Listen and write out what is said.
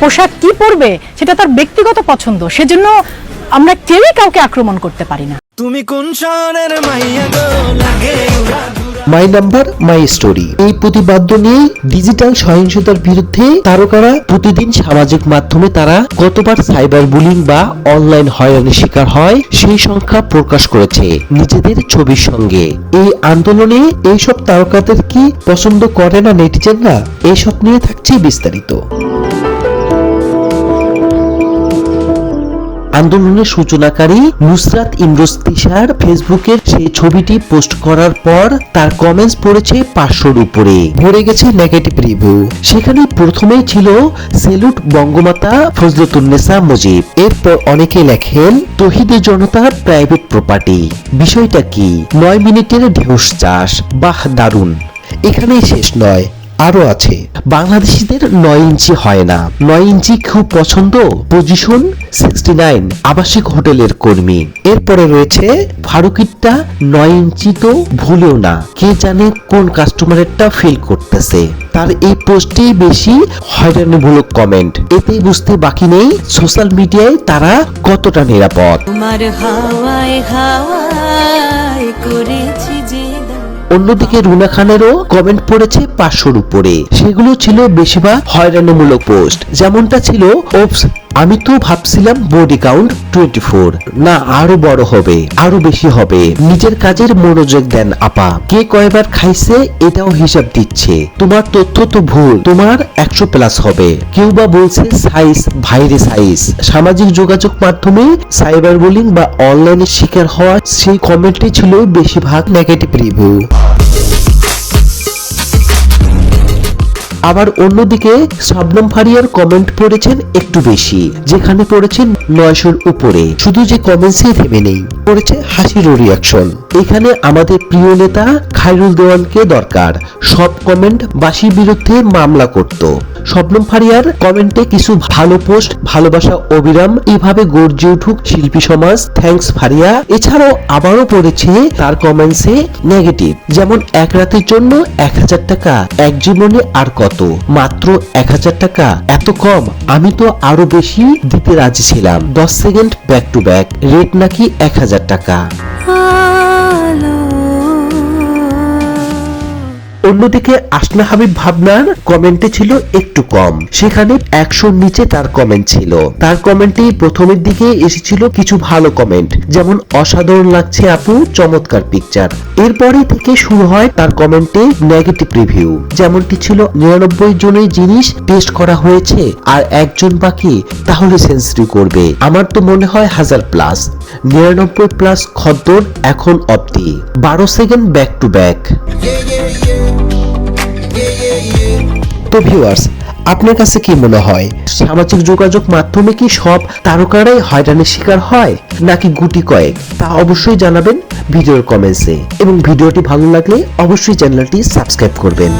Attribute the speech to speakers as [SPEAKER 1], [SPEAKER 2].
[SPEAKER 1] পোশাক কি পরবে সেটা তার ব্যক্তিগত পছন্দ সেজন্য আমরা কেউই কাউকে আক্রমণ করতে পারি না।
[SPEAKER 2] তুমি কোন শহরের মাইয়া গো লাগে
[SPEAKER 3] মাই নাম্বার মাই স্টোরি এই প্রতিবাদ্য নিয়ে ডিজিটাল সহিংসতার বিরুদ্ধে তারকারা প্রতিদিন সামাজিক মাধ্যমে তারা কতবার সাইবার বুলিং বা অনলাইন হয়রানির শিকার হয় সেই সংখ্যা প্রকাশ করেছে নিজেদের ছবির সঙ্গে। এই আন্দোলনে এইসব তারকাদের কি পছন্দ করে না নেটিজেনরা? এইসব নিয়ে থাকছে বিস্তারিত। আন্দোলনের সূচনাকারী নুসরাত ইমরোজ তিশার ফেসবুকের সেই ছবিটি পোস্ট করার পর তার কমেন্টস পড়েছে পাঁচশোর উপরে। ভরে গেছে নেগেটিভ রিভিউ সেখানে প্রথমেই ছিল, সেলুট বঙ্গমাতা ফজলতুন্নেসা মুজিব। এরপর অনেকে লেখেন তহিদে জনতা প্রাইভেট প্রপার্টি বিষয়টা কি? নয় মিনিটের ঢেউস চাষ। বাহ, দারুণ। এখানেই শেষ নয়। আরও আছে। বাংলাদেশিদের নয় ইঞ্চি হয় না। নয় ইঞ্চি খুব পছন্দ? পজিশন সিক্সটি নাইন, আবাসিক হোটেলের কর্মী। এরপরে রয়েছে ফারুকিরটা নয় ইঞ্চি তো ভুলেও না। কে জানে কোন কাস্টমারেরটা ফিল করতেছে। তার এই পোস্টেই বেশি হয়রানিমূলক কমেন্ট এতেই বুঝতে বাকি নেই সোশ্যাল মিডিয়ায় তারা কতটা নিরাপদ।
[SPEAKER 4] তোমার হাওয়ায় হাওয়ায় করেছি।
[SPEAKER 3] অন্যদিকে রুনা খানেরও কমেন্ট পড়েছে পাঁচশোর উপরে। সেগুলো ছিল বেশিরভাগ হয়রানিমূলক পোস্ট যেমনটা ছিল, ওপস আমি তো ভাবছিলাম বডি কাউন্ট টোয়েন্টি ফোর না, আরও বড় হবে, আরও বেশি হবে। নিজের কাজের মনোযোগ দেন আপা। কে কয়বার খাইছে, এটাও হিসাব দিচ্ছে। তোমার তথ্য তো ভুল, তোমার একশো প্লাস হবে। কেউ বা বলছে সাইজ ভাইরে সাইজ সামাজিক যোগাযোগ মাধ্যমে সাইবার বুলিং বা অনলাইনে শিকার হওয়া সেই কমেন্টে ছিল বেশিরভাগ নেগেটিভ রিভিউ আবার অন্যদিকে শবনম ফারিয়ার কমেন্ট পড়েছেন একটু বেশি, যেখানে পড়েছেন নয়শোর উপরে। শুধু যে কমেন্টসই থেমে নেই, পড়েছে হাসিরও রিয়াকশন এখানে আমাদের প্রিয় নেতা খাইরুল দেওয়ানকে দরকার। সব কমেন্ট বাসির বিরুদ্ধে মামলা করত। শবনম ফারিয়ার কমেন্টে কিছু ভালো পোস্ট, ভালোবাসা অবিরাম, এভাবে গর্জে উঠুক শিল্পী সমাজ থ্যাঙ্কস ফারিয়া। এছাড়াও আবারও পড়েছে তার কমেন্টসে নেগেটিভ যেমন এক রাতের জন্য এক হাজার টাকা, এক জীবনে আর কত? মাত্র এক হাজার টাকা, এত কম, আমি তো আরও বেশি দিতে রাজি ছিলাম। দশ second back to back rate নাকি এক হাজার টাকা। অন্যদিকে আসনা হাবিব ভাবনার কমেন্টে ছিল একটু কম। সেখানে একশোর নিচে তার কমেন্ট ছিল। তার কমেন্টে প্রথমের দিকে এসেছিল কিছু ভালো কমেন্ট যেমন, অসাধারণ লাগছে আপু, চমৎকার পিকচার এরপরে থেকে শুরু হয় তার কমেন্টে নেগেটিভ রিভিউ যেমনটি ছিল, নিরানব্বই জনের জিনিস টেস্ট করা হয়েছে, আর একজন বাকি তাহলে সেন্সরি করবে। আমার তো মনে হয় হাজার প্লাস নিরানব্বই প্লাস খদ্দর এখন অব্দি বারো সেকেন্ড ব্যাক টু ব্যাক তো ভিউয়ার্স আপনার কাছে কি মনে হয়? সামাজিক যোগাযোগ মাধ্যমে কি সব তারকারাই হয়রানির শিকার হয়, নাকি গুটি কয়েক? তা অবশ্যই জানাবেন ভিডিওর কমেন্টসে এবং ভিডিওটি ভালো লাগলে অবশ্যই চ্যানেলটি সাবস্ক্রাইব করবেন।